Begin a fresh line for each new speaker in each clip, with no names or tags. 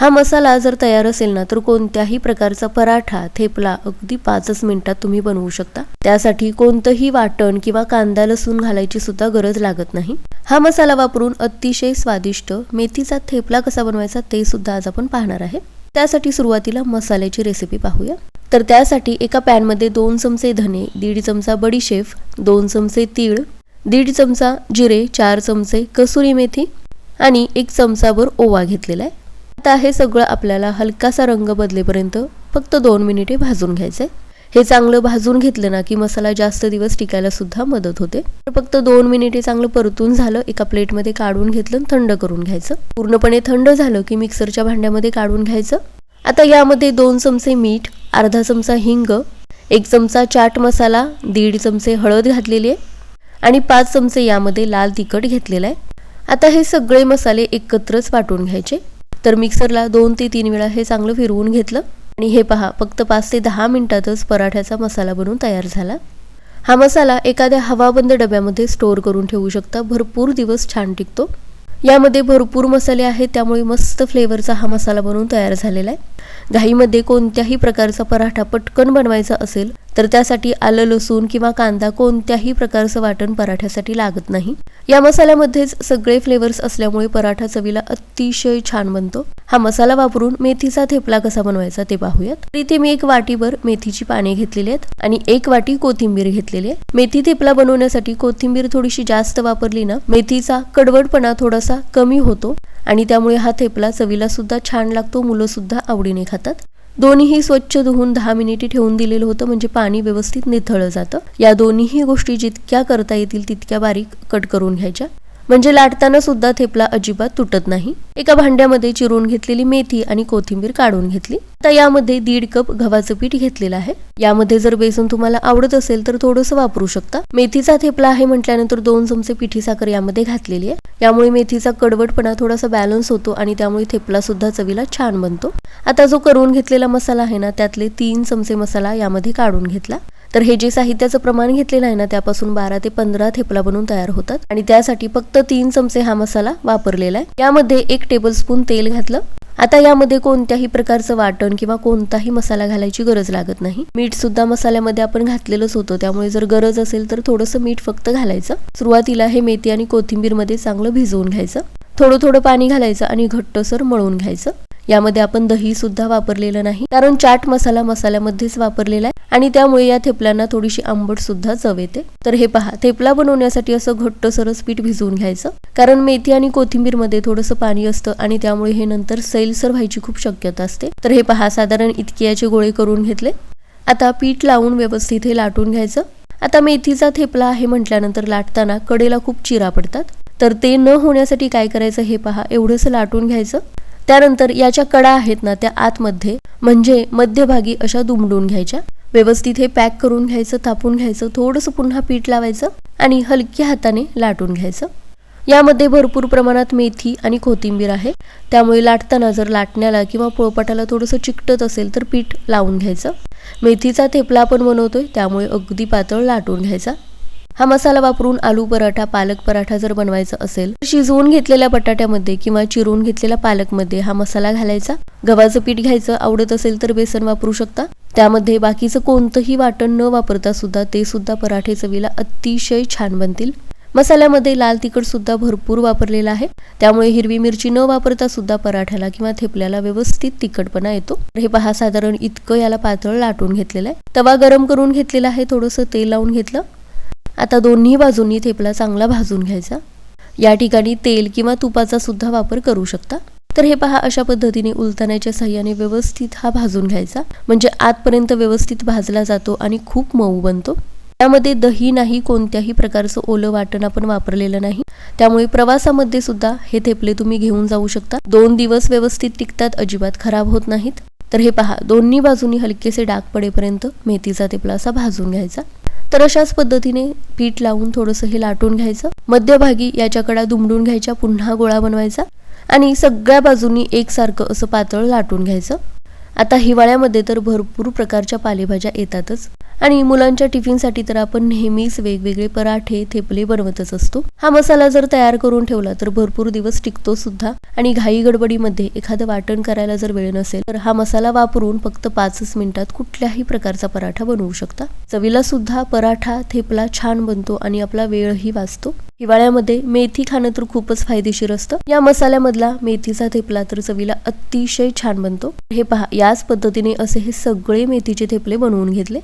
हा मसाला जर तयार असेल ना तर कोणत्याही प्रकारचा पराठा थेपला अगदी पाचच मिनिटात तुम्ही बनवू शकता. त्यासाठी कोणतंही वाटण किंवा कांदा लसूण घालायची सुद्धा गरज लागत नाही. हा मसाला वापरून अतिशय स्वादिष्ट मेथीचा थेपला कसा बनवायचा ते सुद्धा आज आपण पाहणार आहे. त्यासाठी सुरुवातीला मसाल्याची रेसिपी पाहूया. तर त्यासाठी एका पॅनमध्ये दोन चमचे धने दीड चमचा बडीशेफ दोन चमचे तीळ दीड चमचा जिरे चार चमचे कसुरी मेथी आणि एक चमचाभर ओवा घेतलेला आहे. आता हे सगळं आपल्याला हलकासा रंग बदलेपर्यंत फक्त दोन मिनिटे भाजून घ्यायचे. हे चांगलं भाजून घेतलं ना की मसाला जास्त दिवस टिकायला सुद्धा मदत होते. तर फक्त दोन मिनिटे चांगलं परतून झालं एका प्लेटमध्ये काढून घेतलं थंड करून घ्यायचं. पूर्णपणे थंड झालं की मिक्सरच्या भांड्यामध्ये काढून घ्यायचं. आता यामध्ये दोन चमचे मीठ अर्धा चमचा हिंग एक चमचा चाट मसाला दीड चमचे हळद घातलेली आहे आणि पाच चमचे यामध्ये लाल तिखट घेतलेलं आहे. आता हे सगळे मसाले एकत्रच वाटून घ्यायचे. तर मिक्सरला दोन ते तीन वेळा हे चांगलं फिरवून घेतलं. आणि हे पहा फक्त पाच ते दहा मिनिटातच पराठ्याचा मसाला बनवून तयार झाला. हा मसाला एखाद्या हवाबंद डब्यामध्ये स्टोअर करून ठेवू शकता. भरपूर दिवस छान टिकतो. यामध्ये भरपूर मसाले आहेत त्यामुळे मस्त फ्लेवरचा हा मसाला बनवून तयार झालेला आहे. घाईमध्ये कोणत्याही प्रकारचा पराठा पटकन बनवायचा असेल तर त्यासाठी आलं लसूण किंवा कांदा कोणत्याही प्रकारचं वाटण पराठ्यासाठी लागत नाही. या मसाल्यामध्येच सगळे फ्लेवर्स असल्यामुळे पराठा चवीला अतिशय छान बनतो. हा मसाला वापरून मेथीचा थेपला कसा बनवायचा ते पाहूयात. तर इथे मी एक वाटीभर मेथीची पाने घेतलेली आहेत आणि एक वाटी कोथिंबीर घेतलेली आहे. मेथी थेपला बनवण्यासाठी कोथिंबीर थोडीशी जास्त वापरली ना मेथीचा कडवटपणा थोडासा कमी होतो. आणि त्यामुळे हा थेपला चवीला सुद्धा छान लागतो मुलं सुद्धा आवडीने खातात. दोन्हीही स्वच्छ धुवून दहा मिनिटे ठेवून दिलेलं होतं म्हणजे पाणी व्यवस्थित निथळलं जातं. या दोन्हीही गोष्टी जितक्या करता येतील तितक्या बारीक कट करून घ्यायच्या. म्हणजे लाटताना सुद्धा थेपला अजिबात तुटत नाही. एका भांड्यामध्ये चिरून घेतलेली मेथी आणि कोथिंबीर काढून घेतली. आता यामध्ये दीड कप गव्हाचं पीठ घेतलेलं आहे. यामध्ये जर बेसन तुम्हाला आवडत असेल तर थोडंसं वापरू शकता. मेथीचा थेपला आहे म्हटल्यानंतर दोन चमचे पिठी साखर यामध्ये घातलेली आहे. यामुळे मेथीचा कडवटपणा थोडासा बॅलन्स होतो आणि त्यामुळे थेपला सुद्धा चवीला छान बनतो. आता जो करून घेतलेला मसाला आहे ना त्यातले तीन चमचे मसाला यामध्ये काढून घेतला. तर हे जे साहित्याचं प्रमाण घेतलेलं आहे ना त्यापासून बारा ते पंधरा थेपला बनवून तयार होतात. आणि त्यासाठी फक्त तीन चमचे हा मसाला वापरलेला आहे. यामध्ये एक टेबलस्पून तेल घातलं. आता यामध्ये कोणत्याही प्रकारचं वाटण किंवा कोणताही मसाला घालायची गरज लागत नाही. मीठ सुद्धा मसाल्यामध्ये आपण घातलेलंच होतं. त्यामुळे जर गरज असेल तर थोडंसं मीठ फक्त घालायचं. सुरुवातीला हे मेथी आणि कोथिंबीरमध्ये चांगलं भिजवून घ्यायचं. थोडं थोडं पाणी घालायचं आणि घट्टसर मळून घ्यायचं. यामध्ये आपण दही सुद्धा वापरलेलं नाही. कारण चाट मसाला मसाल्यामध्येच वापरलेला आहे आणि त्यामुळे या थेपल्यांना थोडीशी आंबट सुद्धा चव येते. तर हे पहा थेपला बनवण्यासाठी असं घट्ट सरस पीठ भिजवून घ्यायचं. कारण मेथी आणि कोथिंबीरमध्ये थोडंसं पाणी असतं आणि त्यामुळे हे नंतर सैलसर व्हायची खूप शक्यता असते. तर हे पहा साधारण इतके याचे गोळे करून घेतले. आता पीठ लावून व्यवस्थित हे लाटून घ्यायचं. आता मेथीचा थेपला आहे म्हटल्यानंतर लाटताना कडेला खूप चिरा पडतात. तर ते न होण्यासाठी काय करायचं हे पहा एवढंसं लाटून घ्यायचं. त्यानंतर याच्या कडा आहेत ना त्या आतमध्ये. म्हणजे मध्यभागी अशा दुमडून घ्यायच्या. व्यवस्थित हे पॅक करून घ्यायचं थापून घ्यायचं थोडंसं पुन्हा पीठ लावायचं आणि हलक्या हाताने लाटून घ्यायचं. यामध्ये भरपूर प्रमाणात मेथी आणि कोथिंबीर आहे. त्यामुळे लाटताना जर लाटण्याला किंवा पोळपाटाला थोडंसं चिकटत असेल तर पीठ लावून घ्यायचं. मेथीचा थेपला आपण बनवतोय त्यामुळे अगदी पातळ लाटून घ्यायचा. हा मसाला वापरून आलू पराठा पालक पराठा जर बनवायचा असेल तर शिजवून घेतलेल्या बटाट्यामध्ये किंवा चिरून घेतलेल्या पालकमध्ये हा मसाला घालायचा. गव्हाचं पीठ घ्यायचं आवडत असेल तर बेसन वापरू शकता. त्यामध्ये बाकीचं कोणतंही वाटण न वापरता सुद्धा ते सुद्धा पराठे चवीला अतिशय छान बनतील. मसाल्यामध्ये लाल तिखट सुद्धा भरपूर वापरलेला आहे. त्यामुळे हिरवी मिरची न वापरता सुद्धा पराठ्याला किंवा थेपल्याला व्यवस्थित तिखटपणा येतो. हे पहा साधारण इतकं याला पातळ लाटून घेतलेलं आहे. तवा गरम करून घेतलेला आहे थोडंसं तेल लावून घेतलं. आता दोन्ही बाजूंनी थेपला चांगला भाजून घ्यायचा. या ठिकाणी तेल किंवा तुपाचा सुद्धा वापर करू शकता. तर हे पहा अशा पद्धतीने उलताण्याच्या सहाय्याने व्यवस्थित हा भाजून घ्यायचा. म्हणजे आतपर्यंत व्यवस्थित भाजला जातो आणि खूप मऊ बनतो. त्यामध्ये दही नाही कोणत्याही प्रकारचं ओलं वाटण आपण वापरलेलं नाही. त्यामुळे प्रवासामध्ये सुद्धा हे थेपले तुम्ही घेऊन जाऊ शकता. दोन दिवस व्यवस्थित टिकतात अजिबात खराब होत नाहीत. तर हे पहा दोन्ही बाजूनी हलकेसे डाग पडेपर्यंत मेथीचा थेपला असा भाजून घ्यायचा. तर अशाच पद्धतीने पीठ लावून थोडंसं हे लाटून घ्यायचं. मध्यभागी याच्याकडा दुमडून घ्यायच्या पुन्हा गोळा बनवायचा आणि सगळ्या बाजूनी एकसारखं असं पातळ लाटून घ्यायचं. आता हिवाळ्यामध्ये तर भरपूर प्रकारच्या पालेभाज्या येतातच. आणि मुलांच्या टिफिनसाठी तर आपण नेहमीच वेगवेगळे पराठे थेपले बनवतच असतो. हा मसाला जर तयार करून ठेवला तर भरपूर दिवस टिकतो सुद्धा. आणि घाई गडबडीमध्ये एखादं वाटण करायला जर वेळ नसेल तर हा मसाला वापरून फक्त पाचच मिनिटात कुठल्याही प्रकारचा पराठा बनवू शकता. चवीला सुद्धा पराठा थेपला छान बनतो आणि आपला वेळही वाचतो. हिवाळ्यामध्ये मेथी खाणं तर खूपच फायदेशीर असतं. या मसाल्यामधला मेथीचा थेपला तर चवीला अतिशय छान बनतो. हे पहा याच पद्धतीने असे हे सगळे मेथीचे थेपले बनवून घेतले.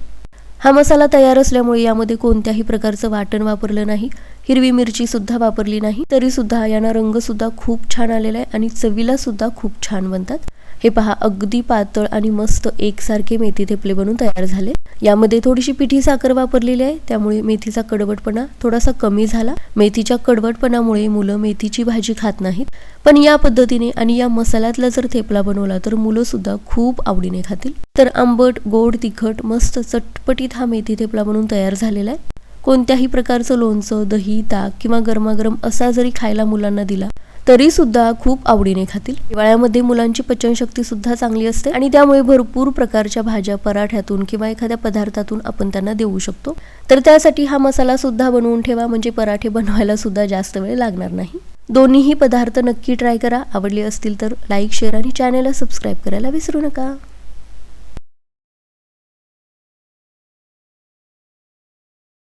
हा मसाला तयार असल्यामुळे यामध्ये कोणत्याही प्रकारचं वाटण वापरलं नाही हिरवी मिरची सुद्धा वापरली नाही तरी सुद्धा यांना रंग सुद्धा खूप छान आलेला आहे आणि चवीला सुद्धा खूप छान बनतात. हे पहा अगदी पातळ आणि मस्त एकसारखे मेथी थेपले बनून तयार झाले. यामध्ये थोडीशी पिठी साखर वापरलेली आहे त्यामुळे मेथीचा कडवटपणा थोडासा कमी झाला. मेथीच्या कडवटपणामुळे मुलं मेथीची भाजी खात नाहीत. पण या पद्धतीने आणि या मसाल्यातला जर थेपला बनवला तर मुलं सुद्धा खूप आवडीने खातील. तर आंबट गोड तिखट मस्त चटपटीत हा मेथी थेपला बनून तयार झालेला आहे. कोणत्याही प्रकारचं लोणचं दही ताक किंवा गरमागरम असा जरी खायला मुलांना दिला तरी सुद्धा खूप आवडीने खातील. हिवाळ्यामध्ये मुलांची पचनशक्ती सुद्धा चांगली असते आणि त्यामुळे भरपूर प्रकारच्या भाज्या पराठ्यातून किंवा एखाद्या पदार्थातून आपण त्यांना देऊ शकतो. तर त्यासाठी हा मसाला सुद्धा बनवून ठेवा म्हणजे पराठे बनवायला सुद्धा जास्त वेळ लागणार नाही. दोन्हीही पदार्थ नक्की ट्राय करा. आवडले असतील तर लाईक शेअर आणि चॅनेलला सबस्क्राईब करायला विसरू नका.